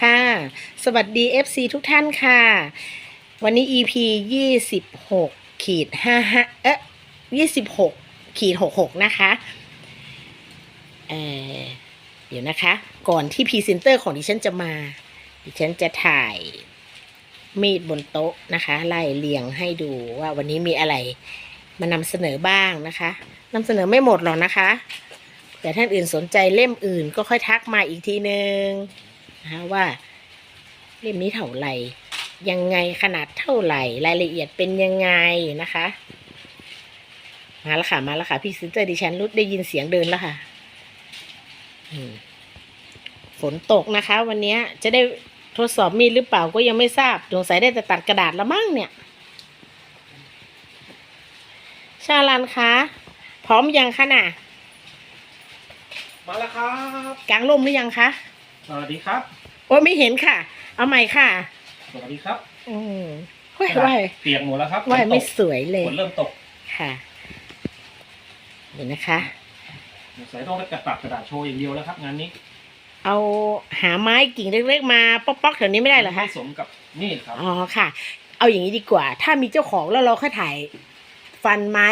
ค่ะ สวัสดี FC ทุกท่านค่ะ วันนี้ EP ยี่สิบหกขีดห้าห้าเอ๊ะยี่สิบหกขีดหกหกนะคะเอ่อเดี๋ยวนะคะ ก่อนที่พรีเซนเตอร์ของดิฉันจะมา ดิฉันจะถ่ายมีดบนโต๊ะนะคะ ไล่เรียงให้ดูว่าวันนี้มีอะไรมานำเสนอบ้างนะคะนำเสนอไม่หมดหรอกนะคะแต่ท่านอื่นสนใจเล่มอื่นก็ค่อยทักมาอีกทีนึง นะคะว่าเล่มนี้เท่าไหร่ ยังไงขนาดเท่าไหร่ รายละเอียดเป็นยังไงนะคะ มาแล้วค่ะ มาแล้วค่ะ พี่ซินเตอร์ดิฉันรุดได้ยินเสียงเดินแล้วค่ะอืมฝนตกนะคะ วันนี้จะได้ทดสอบมีดหรือเปล่าก็ยังไม่ทราบสงสัยได้แต่ตัดกระดาษละมั้งเนี่ย ชาลันคะ พร้อมยังคะน่ะ มาแล้วครับ กลางร่มหรือยังคะ สวัสดีครับ โอ้ยไม่เห็นค่ะ เอาใหม่ค่ะ สวัสดีครับ อืมว่ายว่ายเปียกหมดแล้วครับว่ายฝนตกไม่สวยเลยฝนเริ่มตก ค่ะเดี๋ยวนะคะสงสัยต้องได้กระตัดกระดาษโชว์อย่างเดียวแล้วครับ งานนี้ เอาหาไม้กิ่งเล็กๆมาป๊อกๆแถวนี้ไม่ได้เหรอคะสมกับนี่ครับ อ๋อค่ะ เอาอย่างนี้ดีกว่า ถ้ามีเจ้าของแล้วเราค่อยถ่าย ฟันไม้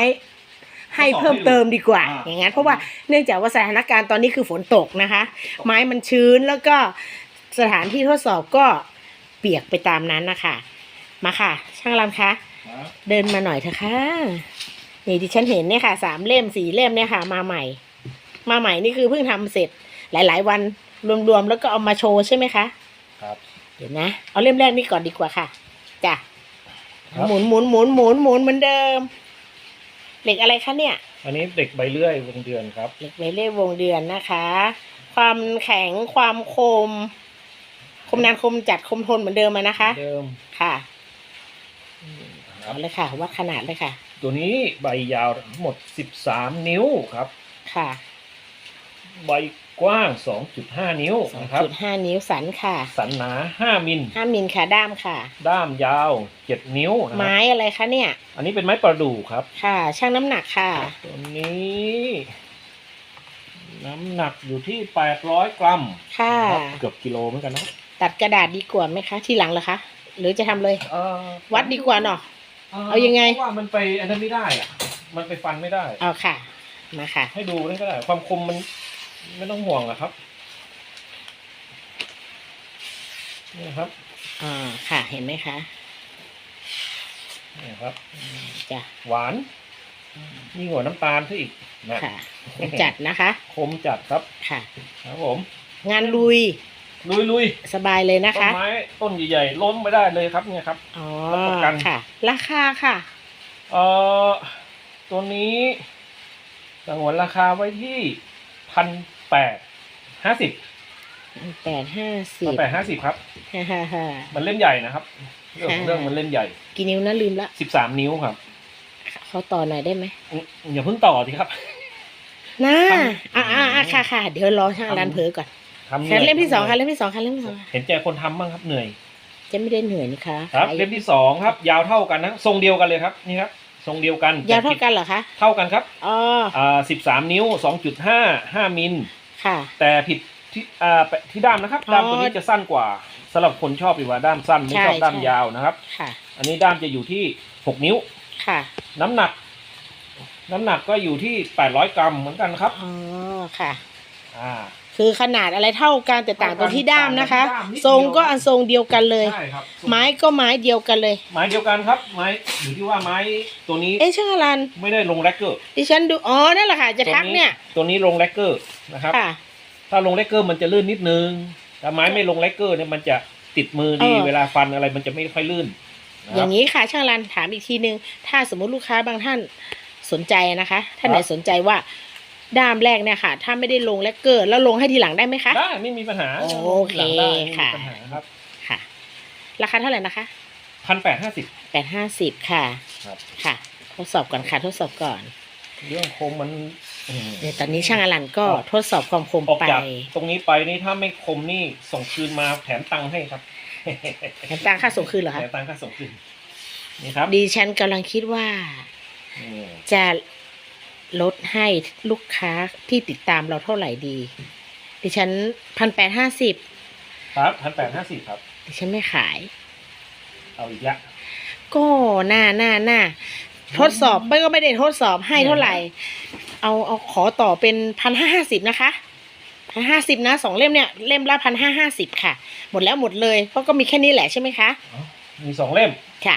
ให้เพิ่มเติมดีกว่า อย่างนั้นเพราะว่าเนื่องจากว่าสถานการณ์ตอนนี้คือฝนตกนะคะ ไม้มันชื้นแล้วก็สถานที่ทดสอบก็เปียกไปตามนั้นนะคะมาค่ะ ช่างรำคะครับเดินมาหน่อยเถอะค่ะนี่ที่ฉันเห็นเนี่ยค่ะสามเล่มสี่เล่มเนี่ยค่ะ มาใหม่ มาใหม่นี่คือเพิ่งทำเสร็จหลาย ๆ วันรวมๆแล้วก็เอามาโชว์ใช่ไหมคะครับเดี๋ยวนะ เอาเล่มแรกนี่ก่อนดีกว่าค่ะจ้ะครับหมุนหมุนหมุนหมุนหมุนเหมือนเดิม เหล็กอะไรคะเนี่ย อันนี้เด็กใบเลื่อยวงเดือนครับ เหล็กไวเล่วงเดือนนะคะ ความแข็งความคม คมนานคมจัดคมทนเหมือนเดิมอะนะคะ เดิมค่ะครัเอาบเลยค่ะวัดขนาดเลยค่ะ ตัวนี้ใบยาวทั้งหมด13นิ้วครับ ค่ะ ใบ กว้าง 2.5 นิ้วสองนะครับ จุดห้านิ้วสันค่ะสันหนา 5 มิล ห้ามิลค่ะด้ามค่ะ ด้ามยาว 7 นิ้วนะคไม้รับอะไรคะเนี่ย อันนี้เป็นไม้ประดู่ครับ ค่ะช่างน้ำหนักค่ะ ตัวนี้ น้ำหนักอยู่ที่ 800 กรัมค่ะครับเกือบกิโลเหมือนกันนะตัดกระดาษดีกว่าไหมคะทีหลังเหรอคะหรือจะทำเลย เอ่อวัดดีกว่าเนาะ เอายังไง เพราะว่ามันไปอันนั้นไม่ได้อะมันไปฟันไม่ได้ เอาค่ะมาค่ะ ให้ดูนั่นก็ได้ ความคมมัน ไม่ต้องห่วงอะครับนี่ครับอ่าค่ะเห็นไหมคะนี่ครับ จ้ะหวานยิ่งกว่าน้ำตาลซะอีกนะค่ะผมจัดนะคะ คมจัดครับค่ะ ครับผม งานลุย ลุยลุยสบายเลยนะต้นคะไม้ต้นใหญ่ๆล้มไม่ได้เลยครับเนี่ยครับ อ๋อรับประกัน ค่ะ ราคาค่ะ เอ่อตัวนี้สงวนราคาไว้ที่ พันแปดห้าสิบแปดห้าสิพันบแปดห้าสิบครับฮ่าฮ่าฮ่า มันเล่มใหญ่นะครับเรื่องค่ะเรื่องมันเล่มใหญ่กี่นิ้วนะลืมละสิบสามนิ้วครับเขาต่อหน่อยได้ไหมอืมอย่าเพิ่งต่อทีครับ นะทอ่าอ่าอ่าค่ะค่ะเดี๋ยวรอช่างร้านเพอก่อนทำหค่ะนื่อยเล่มที่สองค่ะทำหเล่นื่ยมที่สองค่ะเล่มที่สองค่ะเห็นใจคนทำบ้างครับเหนื่อย จะไม่ได้เหนื่อยนะคะครับขายเล่มที่สองครับ ยาวเท่ากันนะทรงเดียวกันเลยครับนี่ครับ ทรงเดียวกันยาวเท่ากันเหรอคะ เท่ากันครับอ๋ออ่าสิบสามนิ้วสองจุดห้าห้ามิลค่ะ แต่ผิดที่อ่าที่ด้ามนะครับอ๋อด้ามตัวนี้จะสั้นกว่าสำหรับคนชอบดีกว่าด้ามสั้นไม่ชอบใช่ด้ามใช่ยาวนะครับค่ะ อันนี้ด้ามจะอยู่ที่หกนิ้วค่ะ น้ำหนัก น้ำหนักก็อยู่ที่แปดร้อยกรัมเหมือนกันครับอ๋อค่ะ อ่า คือขนาดอะไรเท่ากันแต่ต่างตรงที่ด้ามนะคะ ต่างกันที่ด้ามนิดเดียว ทรงก็อันทรงเดียวกันเลย ใช่ครับไม้ก็ไม้เดียวกันเลย ไม้เดียวกันครับ ไม้อยู่ที่ว่าไม้ตัวนี้เอ๊ะช่างอรันไม่ได้ลงแลกเกอร์ดิฉันดูอ๋อนั่นแหละค่ะจะทักเนี่ยตัวนี้ลงแลกเกอร์นะครับ ค่ะ ถ้าลงแลกเกอร์มันจะลื่นนิดนึงแต่ไม้ไม่ลงแลกเกอร์เนี่ยมันจะติดมือดีเออ เวลาฟันอะไรมันจะไม่ค่อยลื่นนะอครัย่าบงนี้ค่ะช่างรันถามอีกทีนึง ถ้าสมมุติลูกค้าบางท่านสนใจนะคะ ท่านไหนครับ สนใจว่า ด้ามแรกเนี่ยค่ะ ถ้าไม่ได้ลงแลกเกอร์แล้วลงให้ทีหลังได้ไหมคะ ได้ไม่มีปัญหาโอเคหลังได้ไม่มีค่ะ ปัญหาครับค่ะ ราคาเท่าไหร่นะคะพันแปดห้าสิบ แปดห้าสิบค่ะครับ ค่ะ ทดสอบก่อนค่ะ ทดสอบก่อนเรื่องคมมันอืมเดี๋ยวตอนนี้ช่างอลันก็ออกทดสอบความคมออกไปจากตรงนี้ไปนี่ถ้าไม่คมนี่ส่งคืนมาแถมตังค์ให้ครับแถมตังค่าส่งคืนเหรอแถคะมตังค่าส่งคืนนี่ครับดิฉันกำลังคิดว่า อืมจะ ลดให้ลูกค้าที่ติดตามเราเท่าไหร่ดี ดิฉันพันแปดห้าสิบครับพันแปดห้าสิบครับ ดิฉันไม่ขาย เอาอีกละก็น่าน่าน่าทดสอบไม่ก็ไม่ได้ทดสอบให้เท่าไหร่ เอาเอาขอต่อเป็นพันห้าห้าสิบนะคะพันห้าสิบนะสองเล่มเนี่ยเล่มละพันห้าห้าสิบค่ะ หมดแล้วหมดเลยเพราะก็มีแค่นี้แหละใช่ไหมคะ มีสองเล่มค่ะ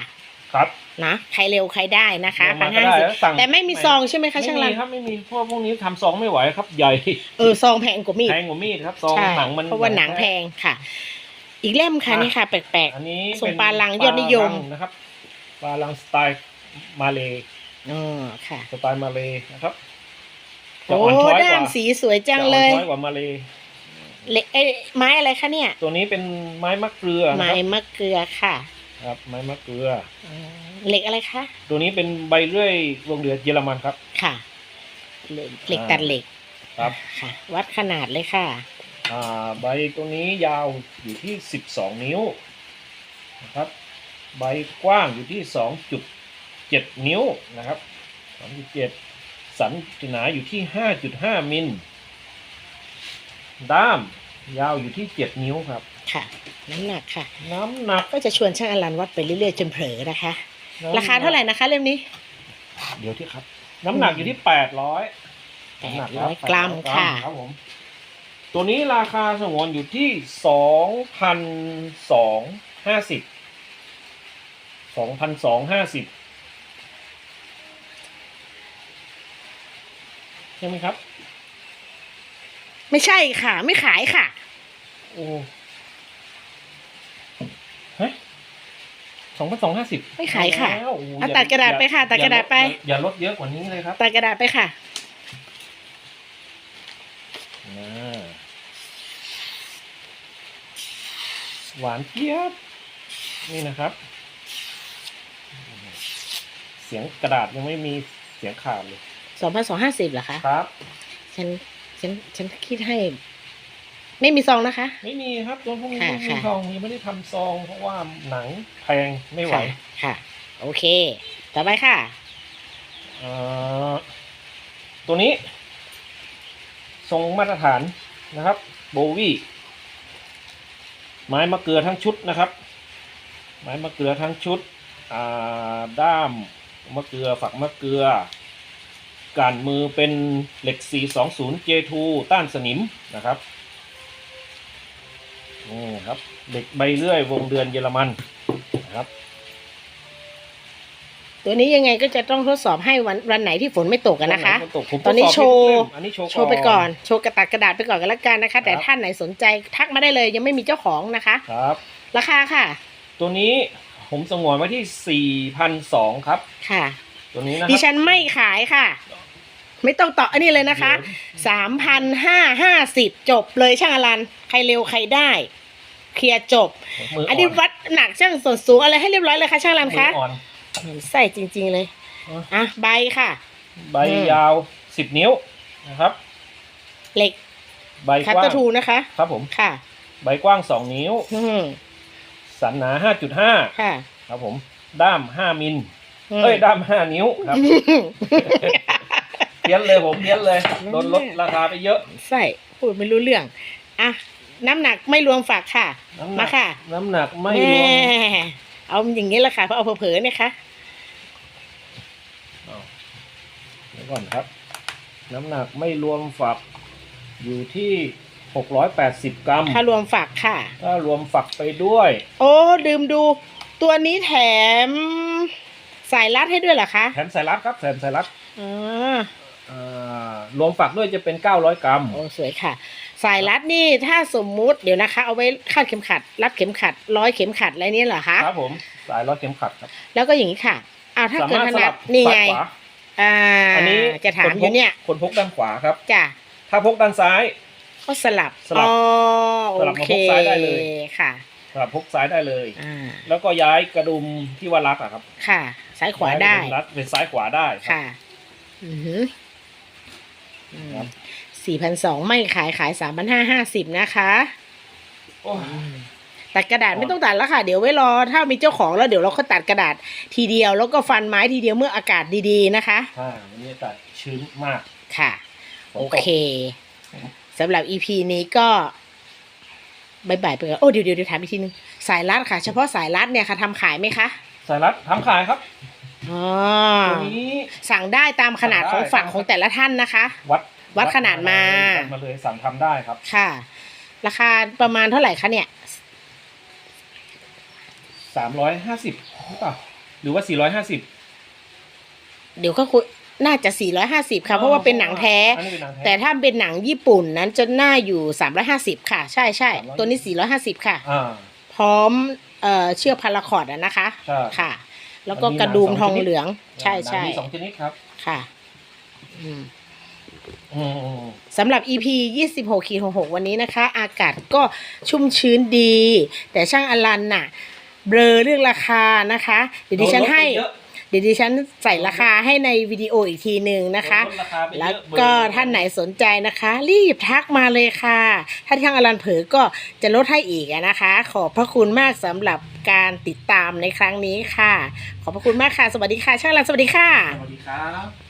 ครับ นะใครเร็วใครได้นะคะเดี๋ยวพัมานก็ห้าได้สิบแล้วสั่งแต่ไม่มีซองใช่ไหมคะช่างรัไม่นมีครับไม่มีเพราะพวกนี้ทำซองไม่ไหวครับใหญ่เออซองแพงกว่ามีดแพงกว่ามีดครับซองใช่หนังมันเพราะว่าหนังแพงค่ะ อีกเล่มค่ะนี่ค่ะ แปลกอันนี้ส่งเป็นปลาลังยอดนิยมปลาลังนะครับปลาลังสไตล์มาเลยๆอ๋อค่ะ สไตล์มาเลยนะครับจะโอ้อ่อนช้อยกด้ามว่าสีสวยจังเลยจะอ่อนช้อยกว่ามาเลยเหล็กเอ้ยไม้อะไรคะเนี่ย ตัวนี้เป็นไม้มะเกลือนะไม้ครับมะเกลือค่ะ ครับไม้มะเกลืออ๋อเหล็กอะไรคะตัวนี้เป็นใบเลื่อยวงเดือเยอรมันครับ ค่ะ เหล็กเหล็กตัดเหล็กครับค่ะ วัดขนาดเลยค่ะ อ่า ใบตัวนี้ยาวอยู่ที่12นิ้วนะครับ ใบกว้างอยู่ที่2.7นิ้วนะครับ2.7สันหนาอยู่ที่5.5มิลด้ามยาวอยู่ที่7นิ้วครับ ค่ะ น้ำหนักค่ะ น้ำหนัก ก็จะชวนช่างอลันวัดไปเรื่อยๆจนเผลอนะคะ น้ำหนักราคาเท่าไหร่นะคะเล่มนี้เดี๋ยวที่ครับ น้ำหนักอยู่ที่800น้ำหนักครับ800กรัมค่ะครับผม ตัวนี้ราคาสงวนอยู่ที่สองพันสองห้าสิบสองพันสองห้าสิบใช่ไหมครับ ไม่ใช่ค่ะ ไม่ขายค่ะ โอ้ฮะ สองพันสองห้าสิบไม่ขายค่ะแล้วโอ้เอาอย่ตัดกระดาษไปค่ะอย่ตัดกระดาษไปอย่าอย่าลดเยอะกว่านี้เลยครับ ตัดกระดาษไปค่ะอ่าหวานเจี๊ยบนี่นะครับ เสียงกระดาษยังไม่มีเสียงขาดเลยสองพันสองห้าสิบเหรอคะ ครับ ฉัน ฉัน ฉันคิดให้ ไม่มีซองนะคะ ไม่มีครับตัวพวกนี้ค่ะไม่มีค่ะ ซองยังไม่ได้ทำซอง เพราะว่าหนังแพงไม่ไหวค่ะค่ะ โอเค ต่อไปค่ะ เอ่อตัวนี้ ทรงมาตรฐานนะครับโบวี่ไม้มะเกลือทั้งชุดนะครับ ไม้มะเกลือทั้งชุดอ่าด้ามมะเกลือฝักมะเกลือการมือเป็นเหล็ก 420 J2 ต้านสนิมนะครับ นี่ครับเหล็กใบเลื่อยวงเดือนเยอรมันนะครับ ตัวนี้ยังไงก็จะต้องทดสอบให้วันวันไหนที่ฝนไม่ตกกันนะคะผมตอนนี้ทดสบโชว์ให้ทุกเล่มอันนี้โชว์โชว์ไปก่อน โชว์กระตัดกระดาษไปก่อนกันละกันนะคะ แต่ครับท่านไหนสนใจทักมาได้เลยยังไม่มีเจ้าของนะคะ ครับ ราคาค่ะ ตัวนี้ผมสงวนไว้ที่4,200 ครับ ค่ะ ตัวนี้นะคดิรับฉันไม่ขายค่ะ ไม่ต้องต่ออันนี้เลยนะคะเดี๋ยวสามพันห้าห้าสิบจบเลยช่างอลันใครเร็วใครได้ เคลียร์จบ มืออัอันนี้วัดหนักช่างส่วนสูงอะไรให้เรียบร้อยเลยค่ะช่างอลันคะมืออ่อนเหมือน ใส่จริง ๆเลยอะอะใบค่ะ ใบอืม ยาว10นิ้วนะครับ เหล็กใบคัตกว้าเตองร์ทูนะคะครับผมค่ะ ใบกว้าง2นิ้ว อืมสันหนา5.5ค่ะครับผม ด้าม5มิล อืม เอ้ยด้าม5นิ้วครับ เพี้ยนเลยผมเพี้ยนเลยโดนลดราคาไปเยอะใส่พูดไม่รู้เรื่องอะน้ำหนักไม่รวมฝักค่ะ น้ำหนัมากค่ะ น้ำหนักไม่แม่รวมเอาอย่างนี้แหละค่ะเพราะเอาเผลอๆเนี่ยค่ะอ้าวเดี๋ยวก่อนครับ น้ำหนักไม่รวมฝัก อยู่ที่ 680 กรัม ถ้ารวมฝักค่ะ ถ้ารวมฝักไปด้วย โอ้ลืมดู ตัวนี้แถมสายรัดให้ด้วยเหรอคะแถมสายรัดครับแถมสายรัด อ๋ออ่า รวมฝักด้วยจะเป็น 900 กรัม โอ้สวยค่ะ สายรัดนี่ถ้าสมมุติเดี๋ยวนะคะ เอาไว้คาดเข็มขัด รัดเข็มขัด ร้อยเข็มขัดอะไรเนี่ยเหรอคะครับผมสายรัดเข็มขัดครับ แล้วก็อย่างนี้ค่ะอ้าวถ้าสาเกิดมารถถสนัลัดบนี่ซ้าไงยขวาอ่าอันนี้จะถามคนอพกยู่เนี่ยคนพกด้านขวาครับจ้ะถ้าพกด้านซ้าย ก็สลับสลับอ๋อสลับโอมาเคพกซ้ายได้เลยค่ะสลับพกซ้ายได้เลยอ่าแล้วก็ย้ายกระดุมที่ว่ารัดอะครับ ค่ะ ซ้ายขวาได้ย้ยกระมรัดเป็นซ้ายขวาได้ครับค่ะ อือหือครับ สี่พันสองไม่ขายขายสามพันห้าห้าสิบนะคะโอ้ยตัดกระดาษไม่ต้องตัดแล้วค่ะ เดี๋ยวไว้รอถ้ามีเจ้าของแล้วเดี๋ยวเราก็ตัดกระดาษทีเดียว แล้วก็ฟันไม้ทีเดียวเมื่ออากาศดีๆนะคะอ่าวันนี้ตัดชื้นมาก ค่ะฝนตกโอเคสำหรับ EP นี้ก็บายบายไปก่อนโอ้เดี๋ยวเดี๋ยวเดี๋ยวถามอีกทีนึงสายรัดค่ะ เฉพาะสายรัดเนี่ยค่ะทำขายไหมคะ สายรัดทำขายครับ อ๋อตัวนี้ สั่งได้ตามขนาดของฝั่งของแต่ละท่านนะคะ วัดวัดขนาดมา วัดมาเลยสั่งทำได้ครับค่ะ ราคาประมาณเท่าไหร่คะเนี่ย สามร้อยห้าสิบหรือเปล่าหรือว่าสี่ร้อยห้าสิบเดี๋ยวก็คุยน่าจะ 450 ค่ะ เพราะว่าเป็นหนังแท้ อันนี้เป็นหนังท้แต่ถ้าเป็นหนังญี่ปุ่นนั้นจะน่าอยู่ 350 ค่ะ ใช่ใช่350 ตัวนี้ 450 ค่ะ อ่า พร้อมเอ่อเชือกพาราคอร์ดอะนะคะ ใช่ ค่ะ แล้วก็มันมีกระดุมหนังทสอองงชนิดเหลือง ใช่ใช่หนังมีสองชนิดครับ ค่ะ อืมอืมอืมสำหรับ EP 26ขีด66 วันนี้นะคะ อากาศก็ชุ่มชื้นดี แต่ช่างอลันน่ะ เบลอเรื่องราคานะคะ เดี๋ยวดิฉันให้โดลดไปเยอะเดี๋ยวดิฉันใส่ราคาให้ในวิดีโออีกทีหนึ่งนะคะโดลดราคาไปเยอะแล้วเบอร์ก็ท่านไหนสนใจนะคะ รีบทักมาเลยค่ะ ถ้าช่างอลันเผลอก็จะลดให้อีกอะนะคะ ขอบพระคุณมากสำหรับ การติดตามในครั้งนี้ค่ะ ขอบพระคุณมากค่ะ สวัสดีค่ะ ช่างลันสวัสดีค่ะ สวัสดีครับ